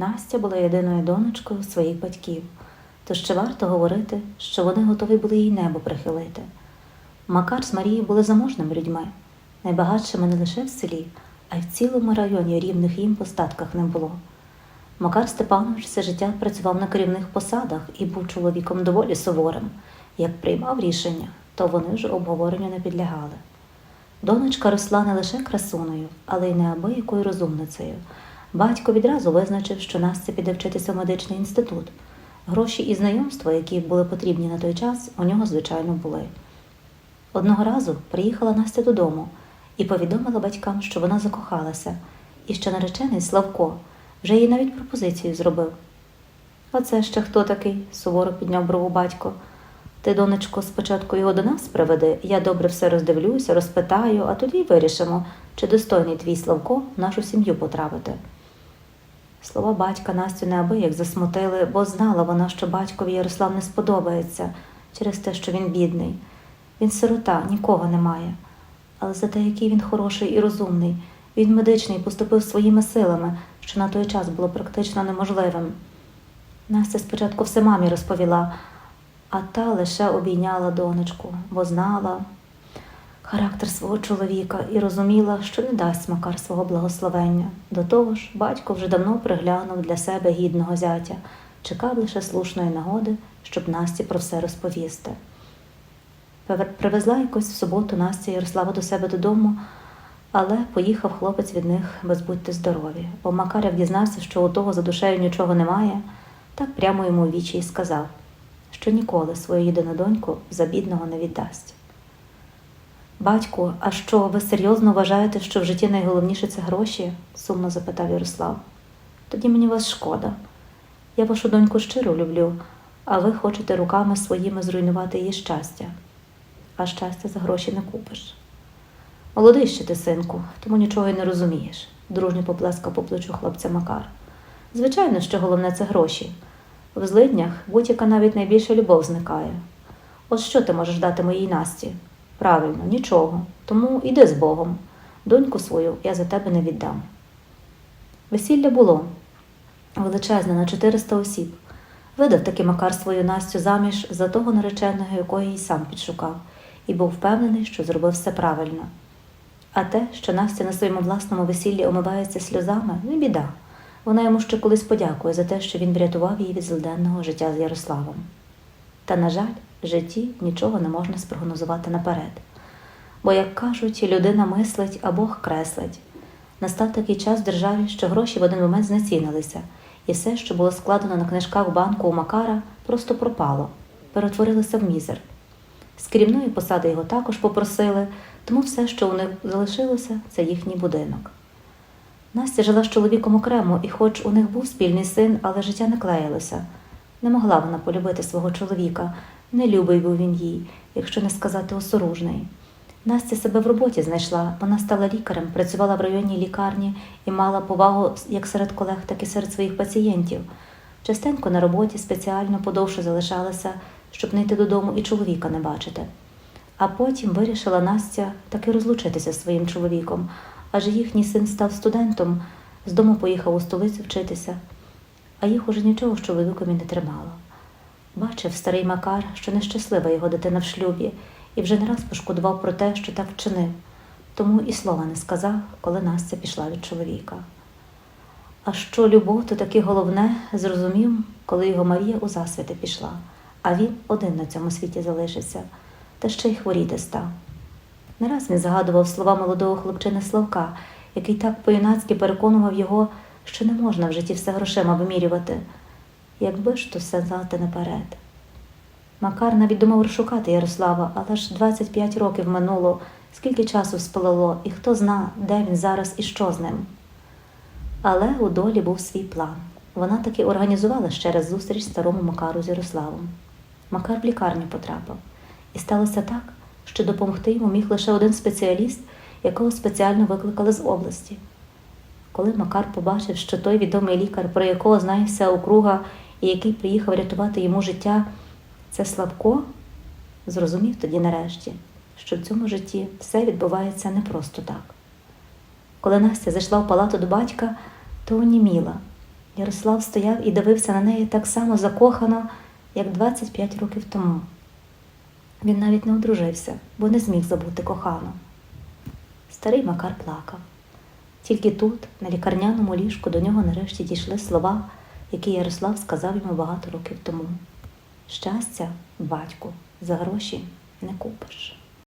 Настя була єдиною донечкою своїх батьків, то ще варто говорити, що вони готові були їй небо прихилити. Макар з Марією були заможними людьми, найбагатшими не лише в селі, а й в цілому районі рівних їм по статках не було. Макар Степанович все життя працював на керівних посадах і був чоловіком доволі суворим. Як приймав рішення, то вони вже обговоренню не підлягали. Донечка росла не лише красуною, але й неабиякою розумницею. Батько відразу визначив, що Настя піде вчитися в медичний інститут. Гроші і знайомства, які були потрібні на той час, у нього, звичайно, були. Одного разу приїхала Настя додому і повідомила батькам, що вона закохалася, і що наречений Славко вже їй навіть пропозицію зробив. А це ще хто такий? суворо підняв брову батько. Ти, донечко, спочатку його до нас приведи, я добре все роздивлюся, розпитаю, а тоді й вирішимо, чи достойний твій Славко в нашу сім'ю потрапити. Слова батька Настю неабияк засмутили, бо знала вона, що батькові Ярослав не сподобається через те, що він бідний. Він сирота, нікого не має. Але за те, який він хороший і розумний, він медичний поступив своїми силами, що на той час було практично неможливим. Настя спочатку все мамі розповіла, а та лише обійняла донечку, бо знала характер свого чоловіка і розуміла, що не дасть Макар свого благословення. До того ж, батько вже давно приглянув для себе гідного зятя, чекав лише слушної нагоди, щоб Насті про все розповісти. Привезла якось в суботу Настя Ярослава до себе додому, але поїхав хлопець від них без будьте здорові, бо Макар як дізнався, що у того за душею нічого немає, так прямо йому у вічі й сказав, що ніколи свою єдину доньку за бідного не віддасть. Батьку, а що, ви серйозно вважаєте, що в житті найголовніше це гроші? сумно запитав Ярослав. Тоді мені вас шкода. Я вашу доньку щиро люблю, а ви хочете руками своїми зруйнувати її щастя. А щастя за гроші не купиш. Молодий ще ти, синку, тому нічого й не розумієш, дружньо поплескав по плечу хлопця Макар. Звичайно, що головне це гроші. В злиднях будь-яка навіть найбільша любов зникає. От що ти можеш дати моїй Насті? Правильно, нічого. Тому іди з Богом. Доньку свою я за тебе не віддам. Весілля було величезне на 400 осіб. Видав таки Макар свою Настю заміж за того нареченого, якого їй сам підшукав, і був впевнений, що зробив все правильно. А те, що Настя на своєму власному весіллі омивається сльозами, не біда. Вона йому ще колись подякує за те, що він врятував її від злиденного життя з Ярославом. Та, на жаль, житті нічого не можна спрогнозувати наперед. Бо, як кажуть, людина мислить, а Бог креслить. Настав такий час в державі, що гроші в один момент знецінилися, і все, що було складено на книжках банку у Макара, просто пропало, перетворилося в мізер. З керівної посади його також попросили, тому все, що у них залишилося, це їхній будинок. Настя жила з чоловіком окремо, і хоч у них був спільний син, але життя не клеїлося. Не могла вона полюбити свого чоловіка, не любий був він їй, якщо не сказати осоружний. Настя себе в роботі знайшла, вона стала лікарем, працювала в районній лікарні і мала повагу як серед колег, так і серед своїх пацієнтів. Частенько на роботі спеціально подовше залишалася, щоб не йти додому і чоловіка не бачити. А потім вирішила Настя таки розлучитися зі своїм чоловіком, адже їхній син став студентом, з дому поїхав у столицю вчитися, а їх уже нічого з чоловіком і не тримало. Бачив старий Макар, що нещаслива його дитина в шлюбі, і вже не раз пошкодував про те, що так вчинив, тому і слова не сказав, коли Настя пішла від чоловіка. А що любов, то таки головне, зрозумів, коли його Марія у засвіти пішла, а він один на цьому світі залишився, та ще й хворіти став. Не раз він згадував слова молодого хлопчини Славка, який так по-юнацьки переконував його, що не можна в житті все грошима вимірювати, якби ж то все знати наперед. Макар навіть думав розшукати Ярослава, але ж 25 років минуло, скільки часу спалило, і хто зна, де він зараз і що з ним. Але у долі був свій план. Вона таки організувала ще раз зустріч старому Макару з Ярославом. Макар в лікарню потрапив. І сталося так, що допомогти йому міг лише один спеціаліст, якого спеціально викликали з області. Коли Макар побачив, що той відомий лікар, про якого знає округа і який приїхав рятувати йому життя, це Славко, зрозумів тоді нарешті, що в цьому житті все відбувається не просто так. Коли Настя зайшла в палату до батька, то оніміла. Ярослав стояв і дивився на неї так само закохано, як 25 років тому. Він навіть не одружився, бо не зміг забути кохану. Старий Макар плакав. Тільки тут, на лікарняному ліжку, до нього нарешті дійшли слова, які Ярослав сказав йому багато років тому. Щастя, батьку, за гроші не купиш.